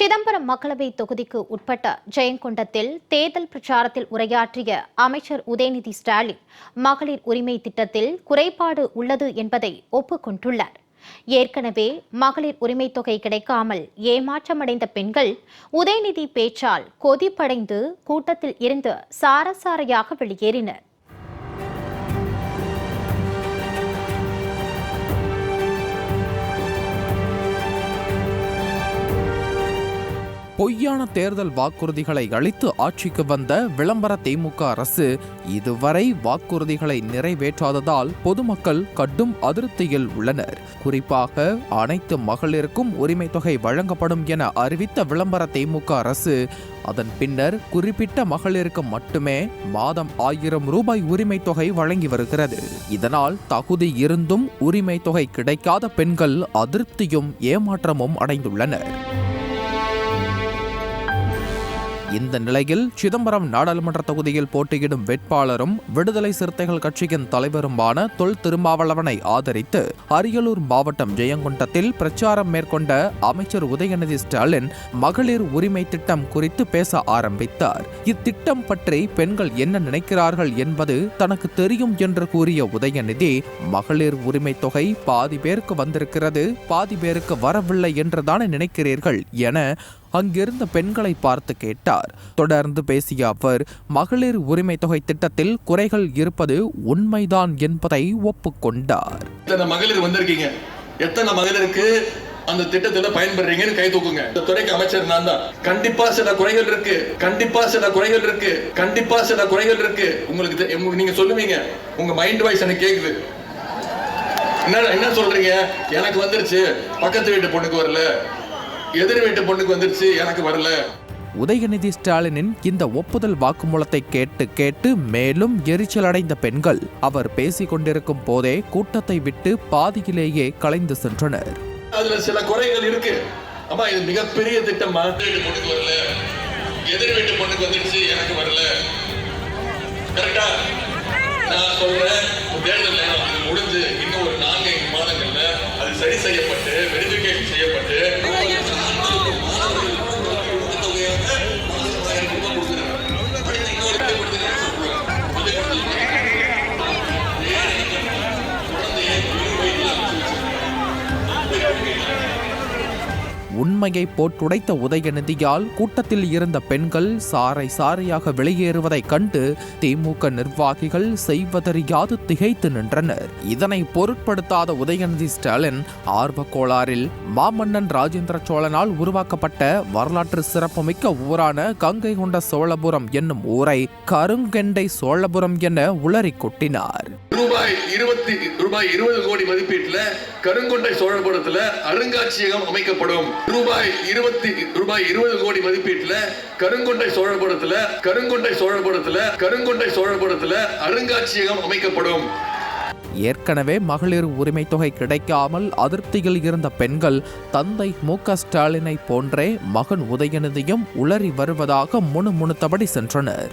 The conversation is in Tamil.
சிதம்பரம் மக்களவை தொகுதிக்கு உட்பட்ட ஜெயங்கொண்டத்தில் தேர்தல் பிரச்சாரத்தில் உரையாற்றிய அமைச்சர் உதயநிதி ஸ்டாலின் மகளிர் உரிமை திட்டத்தில் குறைபாடு உள்ளது என்பதை ஒப்புக்கொண்டுள்ளார். ஏற்கனவே மகளிர் உரிமை தொகை கிடைக்காமல் ஏமாற்றமடைந்த பெண்கள் உதயநிதி பேச்சால் கொதிப்படைந்து கூட்டத்தில் இருந்து சாரசாரையாக வெளியேறினர். பொய்யான தேர்தல் வாக்குறுதிகளை அளித்து ஆட்சிக்கு வந்த விளம்பர திமுக அரசு இதுவரை வாக்குறுதிகளை நிறைவேற்றாததால் பொதுமக்கள் கடும் அதிருப்தியில் உள்ளனர். குறிப்பாக அனைத்து மகளிருக்கும் உரிமை தொகை வழங்கப்படும் என அறிவித்த விளம்பர திமுக அரசு அதன் பின்னர் குறிப்பிட்ட மகளிருக்கு மட்டுமே மாதம் ஆயிரம் ரூபாய் உரிமை தொகை வழங்கி வருகிறது. இதனால் தகுதி இருந்தும் உரிமை தொகை கிடைக்காத பெண்கள் அதிருப்தியும் ஏமாற்றமும் அடைந்துள்ளனர். இந்த நிலையில் சிதம்பரம் நாடாளுமன்ற தொகுதியில் போட்டியிடும் வேட்பாளரும் விடுதலை சிறுத்தைகள் கட்சியின் தலைவருமான தொல் திருமாவளவனை ஆதரித்து அரியலூர் மாவட்டம் ஜெயங்கொண்டத்தில் பிரச்சாரம் மேற்கொண்ட அமைச்சர் உதயநிதி ஸ்டாலின் மகளிர் உரிமை திட்டம் குறித்து பேச ஆரம்பித்தார். இத்திட்டம் பற்றி பெண்கள் என்ன நினைக்கிறார்கள் என்பது தனக்கு தெரியும் என்று கூறிய உதயநிதி மகளிர் உரிமை தொகை பாதி பேருக்கு வந்திருக்கிறது பாதி பேருக்கு வரவில்லை என்றுதானே நினைக்கிறீர்கள் என அங்கிருந்த பெண்களை பார்த்து கேட்டார். தொடர்ந்து பேசிய அவர் மகளிர் உரிமை தொகை திட்டத்தில் குறைகள் இருப்பது உண்மைதான் என்பதை ஒப்புக்கொண்டார். எத்தனை மகளிர் வந்திருக்கீங்க? எத்தனை மகளிருக்கு அந்த திட்டத்துல பயன்படுறீங்கன்னு கை தூக்குங்க. இந்த துறைக்கு அமைச்சர் நான் தான். கண்டிப்பா சில குறைகள் இருக்கு. கண்டிப்பா சில குறைகள் இருக்கு. கண்டிப்பா சில குறைகள் இருக்கு. உங்களுக்கு தெ- உங்களுக்கு நீங்க சொல்லுவீங்க. உங்க மைண்ட் வாய்ஸ் எனக்கு கேக்குது. என்ன என்ன சொல்றீங்க? எனக்கு வந்துருச்சு. பக்கத்து வீட்டு பொண்ணுக்கு வரல. எதிர் வீட்டு பொண்ணுக்கு வந்துருச்சு எனக்கு வரல. உதயநிதி ஸ்டாலினின் இந்த ஒப்புதல் வாக்குமூலத்தை கேட்டு கேட்டு மேலும் எரிச்சலடைந்த பெண்கள் அவர் பேசிக் கொண்டிருக்கும் போதே கூட்டத்தை விட்டு பாதியிலேயே கலைந்து சென்றனர். அதுல சில குறைகள் இருக்கு. அம்மா இது மிகப்பெரிய திட்டமா. பொண்ணுக்கு வரல. எதிர் வீட்டு பொண்ணுக்கு வந்துருச்சு எனக்கு வரல. கரெக்டா? நான் சொல்றேன் தேர்தல் முடிஞ்சு இன்னும் ஒரு நான்கு மாதங்கள்ல அது சரி செய்யப்பட்டு வெரிஃபிகேஷன் உண்மையை போட்டுடைத்த உதயநிதியால் கூட்டத்தில் இருந்த பெண்கள் சாறை சாறையாக வெளியேறுவதைக் கண்டு திமுக நிர்வாகிகள் செய்வதறியாது திகைத்து நின்றனர். இதனை பொருட்படுத்தாத உதயநிதி ஸ்டாலின் ஆர்வ கோளாறில் மாமன்னன் ராஜேந்திர சோழனால் உருவாக்கப்பட்ட வரலாற்று சிறப்புமிக்க ஊரான கங்கை கொண்ட சோழபுரம் என்னும் ஊரை கருங்கெண்டை சோழபுரம் என உளறி கொட்டினார். ரூபாய் இருபத்தி ரூபாய் இருபது கோடி மதிப்பீட்டுல கருங்கொண்டை சோழபுரத்துல அருங்காட்சியகம் அமைக்கப்படும். ரூபாய் இருபத்தி ரூபாய் இருபது கோடி மதிப்பீட்டுல கருங்கொண்டை சோழபுரத்துல கருங்கொண்டை சோழபுரத்துல கருங்கொண்டை சோழபுரத்துல அருங்காட்சியகம் அமைக்கப்படும். ஏற்கனவே மகளிர் உரிமை தொகை கிடைக்காமல் அதிருப்தியில் இருந்த பெண்கள் தந்தை மு க ஸ்டாலினை போன்றே மகன் உதயநிதியும் உளறி வருவதாக முணுமுணுத்தபடி சென்றனர்.